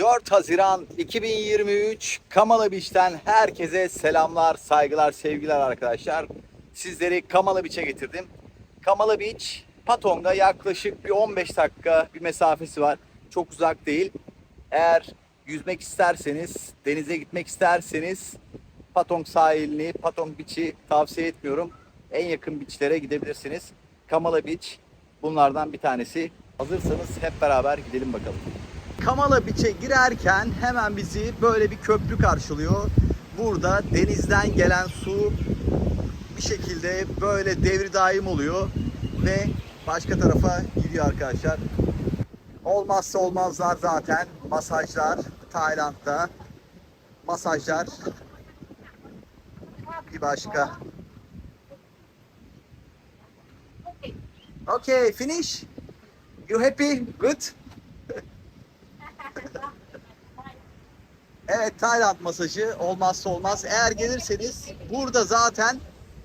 4 Haziran 2023 Kamala Beach'ten herkese selamlar, saygılar, sevgiler arkadaşlar. Sizleri Kamala Beach'e getirdim. Kamala Beach, Patong'a yaklaşık bir 15 dakika bir mesafesi var. Çok uzak değil. Eğer yüzmek isterseniz, denize gitmek isterseniz Patong sahilini, Patong Beach'i tavsiye etmiyorum. En yakın beachlere gidebilirsiniz. Kamala Beach bunlardan bir tanesi. Hazırsanız hep beraber gidelim bakalım. Kamala Beach'e girerken hemen bizi böyle bir köprü karşılıyor. Burada denizden gelen su bir şekilde böyle devri daim oluyor ve başka tarafa gidiyor arkadaşlar. Olmazsa olmazlar zaten masajlar Tayland'da. Masajlar bir başka. Okay, finish. You happy? Good. Evet Tayland masajı olmazsa olmaz. Eğer gelirseniz burada zaten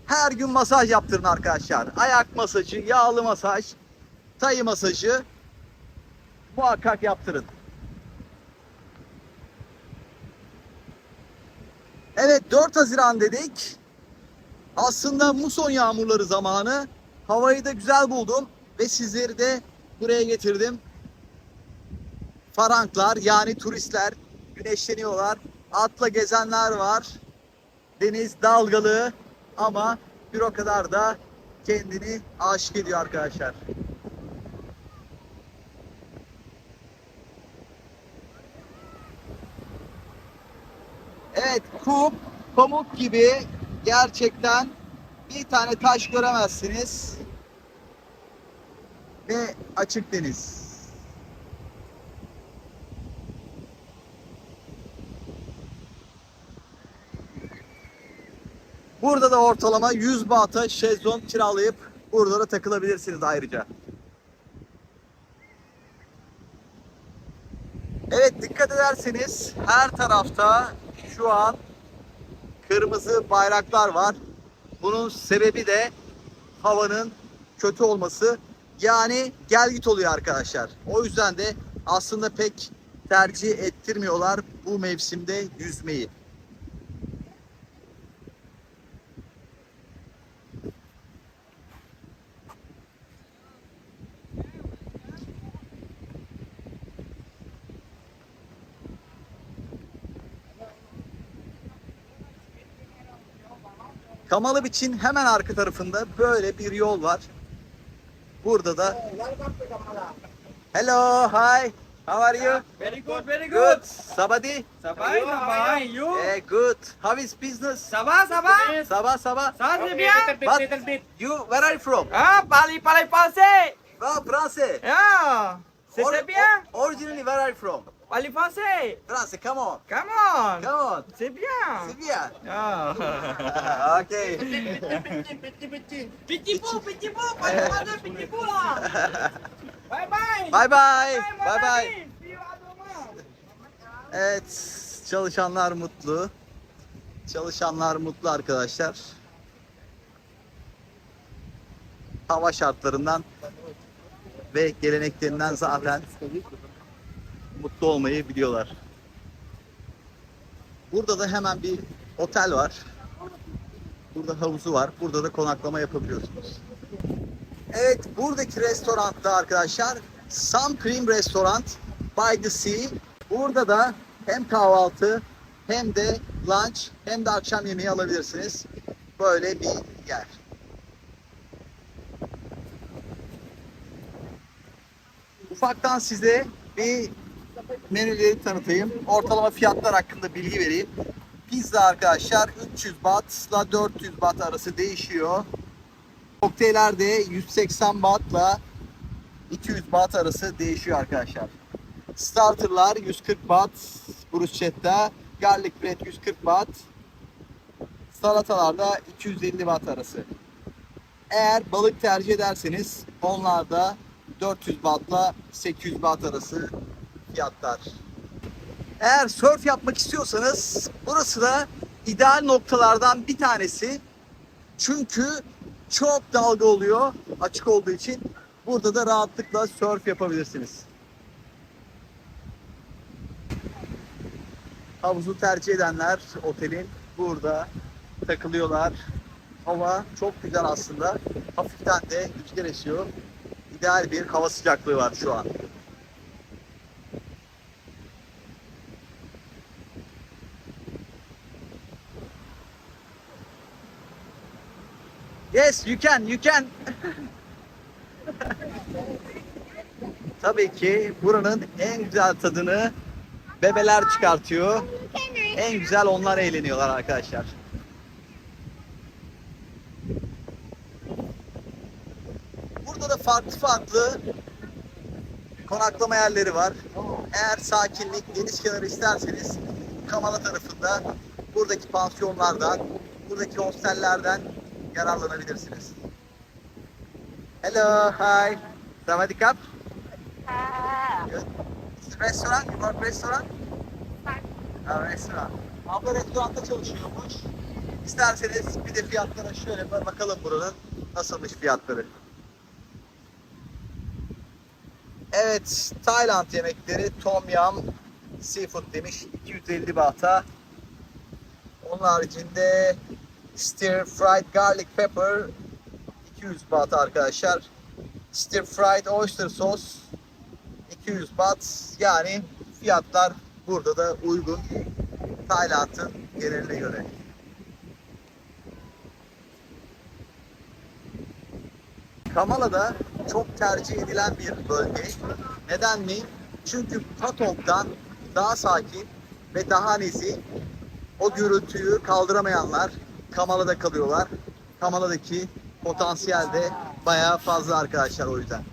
her gün masaj yaptırın arkadaşlar. Ayak masajı, yağlı masaj, tayı masajı muhakkak yaptırın. Evet 4 Haziran dedik. Aslında muson yağmurları zamanı. Havayı da güzel buldum ve sizleri de buraya getirdim. Faranklar yani turistler güneşleniyorlar. Atla gezenler var. Deniz dalgalı ama bir o kadar da kendini aşık ediyor arkadaşlar. Evet kum pamuk gibi gerçekten bir tane taş göremezsiniz. Ve açık deniz. Burada da ortalama 100 bahta şezlong kiralayıp burada da takılabilirsiniz ayrıca. Evet dikkat ederseniz her tarafta şu an kırmızı bayraklar var. Bunun sebebi de havanın kötü olması. Yani gel git oluyor arkadaşlar. O yüzden de aslında pek tercih ettirmiyorlar bu mevsimde yüzmeyi. Kamalı Beach'in hemen arka tarafında böyle bir yol var. Burada da Hello, hi. How are you? Very good, very Good. good. Sabadi? Sabay, sabay, you? Eh, good. How is business? Sabah, sabah. Sabah, sabah. Sabah, bien. little bit. You, where are you from? Ah, pali, pali, français. Ah, France. Yeah. Or- C'était bien. Originally, where are you from? Français. France, come on. Come on. Come on. C'est bien. C'est bien. Ah. okay. Petit pou, petit pou, pali français, petit pou là. Bye bye. Bye bye. Bye bye. Evet, çalışanlar mutlu. Çalışanlar mutlu arkadaşlar. Hava şartlarından ve geleneklerinden zaten mutlu olmayı biliyorlar. Burada da hemen bir otel var. Burada havuzu var. Burada da konaklama yapabiliyorsunuz. Evet, buradaki restoranda arkadaşlar Sun Cream Restaurant by the Sea. Burada da hem kahvaltı hem de lunch hem de akşam yemeği alabilirsiniz. Böyle bir yer. Ufaktan size bir menüleri tanıtayım. Ortalama fiyatlar hakkında bilgi vereyim. Pizza arkadaşlar 300 bahtla 400 baht arası değişiyor. Kokteyller de 180 bahtla 200 baht arası değişiyor arkadaşlar. Starterlar 140 baht bruschetta, garlic bread 140 baht, salatalarda 250 baht arası. Eğer balık tercih ederseniz onlar da 400 bahtla 800 baht arası fiyatlar. Eğer surf yapmak istiyorsanız burası da ideal noktalardan bir tanesi. Çünkü çok dalga oluyor açık olduğu için. Burada da rahatlıkla surf yapabilirsiniz. Havuzu tercih edenler otelin burada takılıyorlar. Hava çok güzel aslında. Hafiften de rüzgar esiyor. İdeal bir hava sıcaklığı var şu an. Yes, you can, you can. Tabii ki buranın en güzel tadını bebeler çıkartıyor. En güzel onlar eğleniyorlar arkadaşlar. Burada da farklı farklı konaklama yerleri var. Eğer sakinlik, deniz kenarı isterseniz Kamala tarafında buradaki pansiyonlardan, buradaki hostellerden yararlanabilirsiniz. Hello, hi. Sawadee Good. Is it restaurant? You work restaurant? Ha, restoran. Abla restoranda çalışıyormuş. İsterseniz bir de fiyatlara şöyle bir bakalım buranın nasılmış fiyatları. Evet, Tayland yemekleri Tom Yum Seafood demiş 250 bahta. Onun haricinde Stir Fried Garlic Pepper 200 baht arkadaşlar. Stir Fried Oyster Sauce 200 baht. Yani fiyatlar burada da uygun. Tayland'ın geneline göre. Kamala'da çok tercih edilen bir bölge. Neden mi? Çünkü Patong'dan daha sakin ve daha nezih. O gürültüyü kaldıramayanlar Kamala'da kalıyorlar. Kamala'daki potansiyel de bayağı fazla arkadaşlar o yüzden.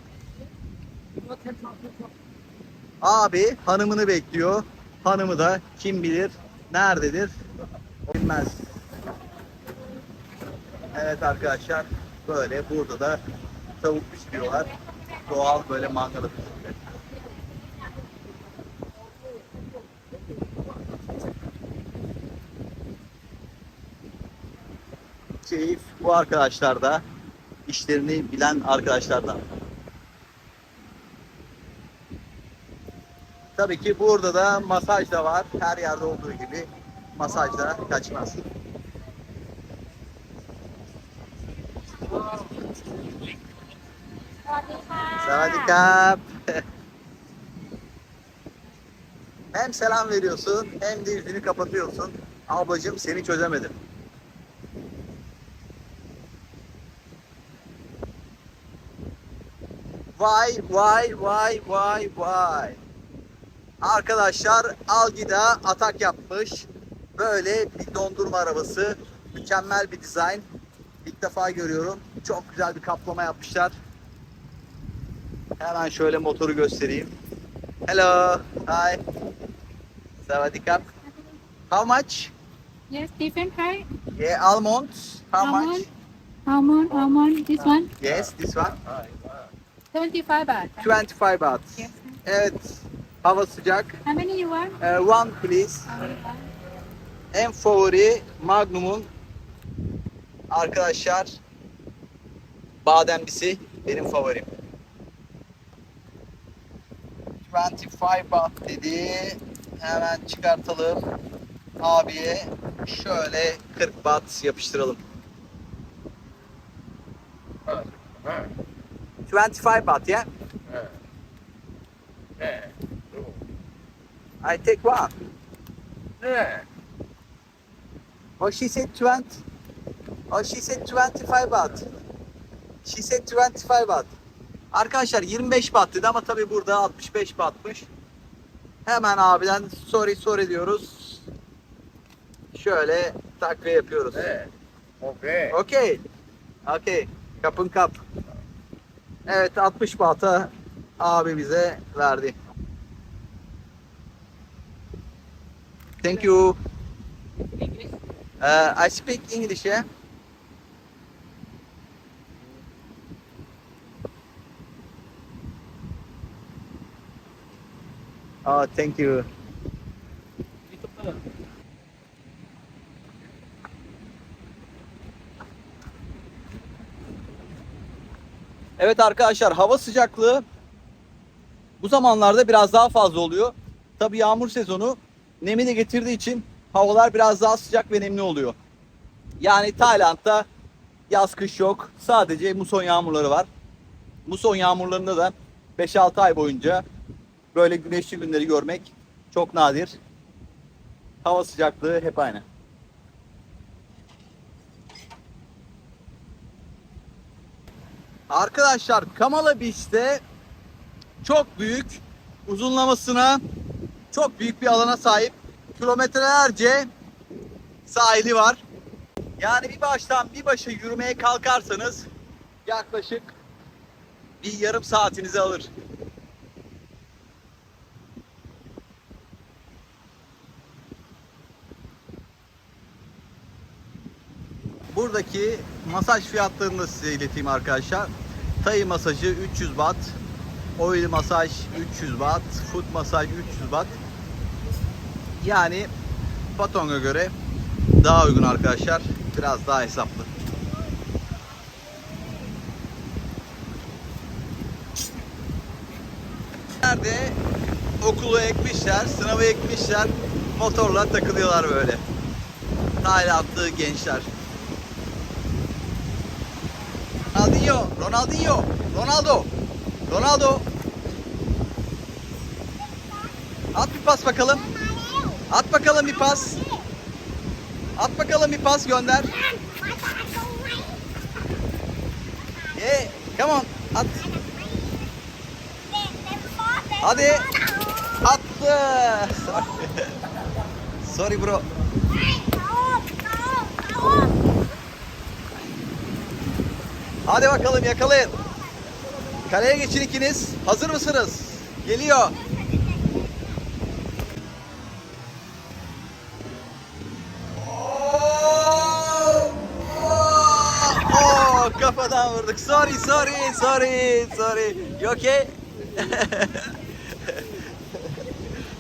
Abi hanımını bekliyor. Hanımı da kim bilir nerededir? Bilmez. Evet arkadaşlar böyle burada da tavuk pişiriyorlar. Doğal böyle mangalı pişiriyor. Keyif bu arkadaşlar da işlerini bilen arkadaşlardan. Tabii ki burada da masaj da var. Her yerde olduğu gibi masaj da kaçmaz. Sawadee Hem selam veriyorsun hem de yüzünü kapatıyorsun. Ablacığım seni çözemedim. Vay vay vay vay vay. Arkadaşlar Algida atak yapmış. Böyle bir dondurma arabası. Mükemmel bir dizayn. İlk defa görüyorum. Çok güzel bir kaplama yapmışlar. Hemen şöyle motoru göstereyim. Hello. Hi. Sawadee kap. How much? Yes, different price. Yeah, almond. How much? Almond. Almond, almond. This one, Yes, this one. 75 baht. 25 baht. Yes. Evet. Hava sıcak. How many you want? Uh, one please. En favori Magnum'un arkadaşlar bademlisi benim favorim. 25 baht dedi. Hemen çıkartalım. Abiye şöyle 40 baht yapıştıralım. 25 baht ya. I take one. Oh, she said 20. Oh, she said 25 baht. She said 25 baht. Arkadaşlar 25 baht dedi ama tabii burada 65 bahtmış. Hemen abiden sorry sorry diyoruz. Şöyle takviye yapıyoruz. Okay. Okey. Okey. Kapın kap. Evet 60 bahta abi bize verdi. Thank you. Uh, I speak English, yeah? Oh, thank you. Evet arkadaşlar hava sıcaklığı bu zamanlarda biraz daha fazla oluyor. Tabi yağmur sezonu nemi de getirdiği için havalar biraz daha sıcak ve nemli oluyor. Yani Tayland'da yaz kış yok. Sadece muson yağmurları var. Muson yağmurlarında da 5-6 ay boyunca böyle güneşli günleri görmek çok nadir. Hava sıcaklığı hep aynı. Arkadaşlar Kamala Beach'te çok büyük uzunlamasına çok büyük bir alana sahip kilometrelerce sahili var. Yani bir baştan bir başa yürümeye kalkarsanız yaklaşık bir yarım saatinizi alır. Buradaki masaj fiyatlarını da size ileteyim arkadaşlar. Tay masajı 300 baht, oil masaj 300 baht, foot masaj 300 baht. Yani Patong'a göre daha uygun arkadaşlar. Biraz daha hesaplı. Nerede okulu ekmişler, sınavı ekmişler, motorla takılıyorlar böyle. Taylandlı gençler. Ronaldinho, Ronaldinho, Ronaldo, Ronaldo. At bir pas bakalım. At bakalım bir pas. At bakalım bir pas gönder. Yeah, come on, at. Hadi. Attı. Sorry bro. Hadi bakalım yakalayın. Kaleye geçin ikiniz. Hazır mısınız? Geliyor. Oh, kafadan vurduk. Sorry, sorry, sorry, sorry. You okay?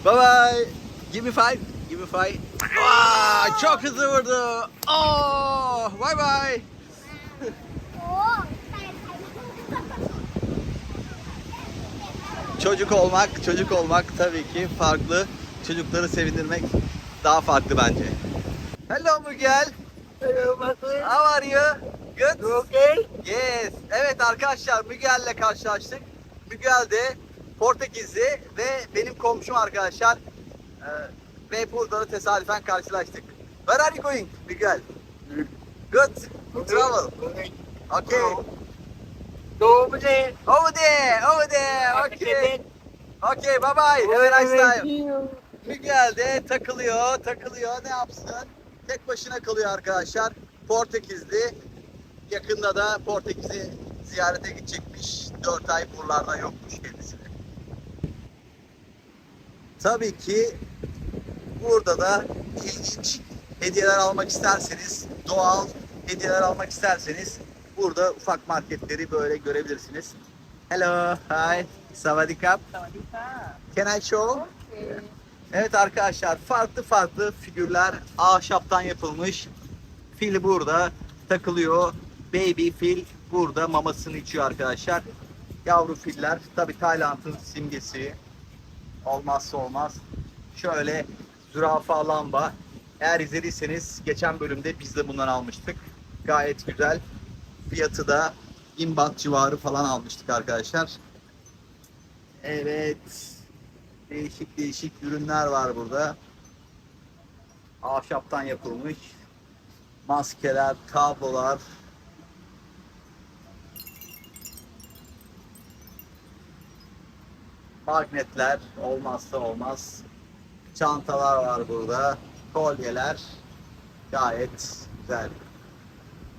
bye bye. Give me five. Give me five. Aa, çok hızlı vurdu. Oh, bye bye. Çocuk olmak, çocuk olmak tabii ki farklı. Çocukları sevindirmek daha farklı bence. Hello Miguel. Hello, Martin. How are you? Good? You okay? Yes. Evet arkadaşlar Miguel'le karşılaştık. Miguel de Portekizli ve benim komşum arkadaşlar. Ee, ve burada da tesadüfen karşılaştık. Where are you going Miguel? Good. Travel. Okay. Over there. Over there, over there. Okay. Okay, bye bye. Have a nice time. Miguel de takılıyor, takılıyor. Ne yapsın? Tek başına kalıyor arkadaşlar. Portekizli. Yakında da Portekiz'i ziyarete gidecekmiş. 4 ay buralarda yokmuş kendisi. de. Tabii ki burada da ilginç hediyeler almak isterseniz, doğal hediyeler almak isterseniz burada ufak marketleri böyle görebilirsiniz. Hello, hi, savadikap. Can I show? Evet arkadaşlar farklı farklı figürler ahşaptan yapılmış. Fil burada takılıyor. Baby fil burada mamasını içiyor arkadaşlar. Yavru filler tabi Tayland'ın simgesi. Olmazsa olmaz. Şöyle zürafa lamba. Eğer izlediyseniz geçen bölümde biz de bundan almıştık. Gayet güzel. Fiyatı da imbat civarı falan almıştık arkadaşlar. Evet. Değişik değişik ürünler var burada. Ahşaptan yapılmış maskeler, kablolar. Magnetler olmazsa olmaz. Çantalar var burada. Kolyeler. Gayet güzel.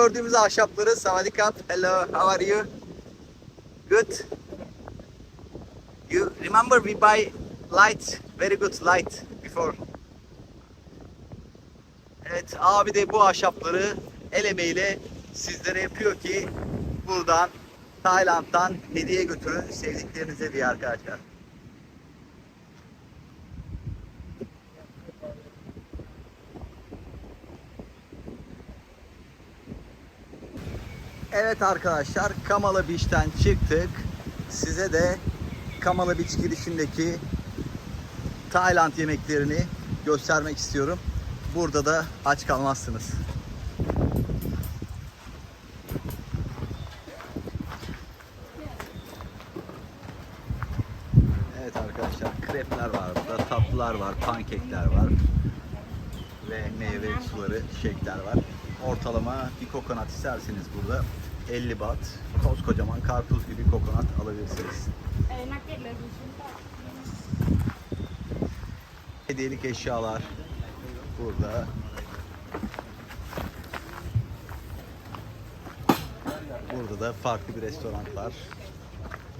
Gördüğümüz ahşapları Savadikap. Hello, how are you? Good. You remember we buy light, very good light before. Evet, abi de bu ahşapları el emeğiyle sizlere yapıyor ki buradan Tayland'dan hediye götürün sevdiklerinize diye arkadaşlar. Evet arkadaşlar Kamala Beach'ten çıktık. Size de Kamala Beach girişindeki Tayland yemeklerini göstermek istiyorum. Burada da aç kalmazsınız. Evet arkadaşlar krepler var burada, tatlılar var, pankekler var ve meyve suları, shake'ler var. Ortalama bir kokonat isterseniz burada 50 bat, koskocaman karpuz gibi kokonat alabilirsiniz. Hediyelik eşyalar burada. Burada da farklı bir restoran var.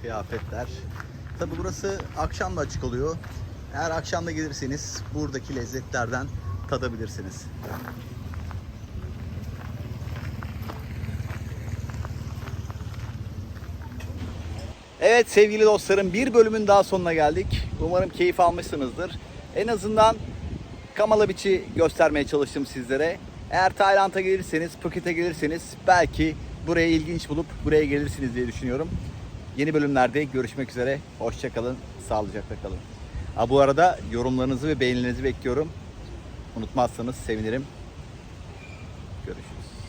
Kıyafetler. Tabi burası akşam da açık oluyor. Eğer akşam da gelirseniz buradaki lezzetlerden tadabilirsiniz. Evet sevgili dostlarım bir bölümün daha sonuna geldik. Umarım keyif almışsınızdır. En azından Kamala Beach'i göstermeye çalıştım sizlere. Eğer Tayland'a gelirseniz, Phuket'e gelirseniz belki buraya ilginç bulup buraya gelirsiniz diye düşünüyorum. Yeni bölümlerde görüşmek üzere. Hoşçakalın, sağlıcakla kalın. Ha, bu arada yorumlarınızı ve beğenilerinizi bekliyorum. Unutmazsanız sevinirim. Görüşürüz.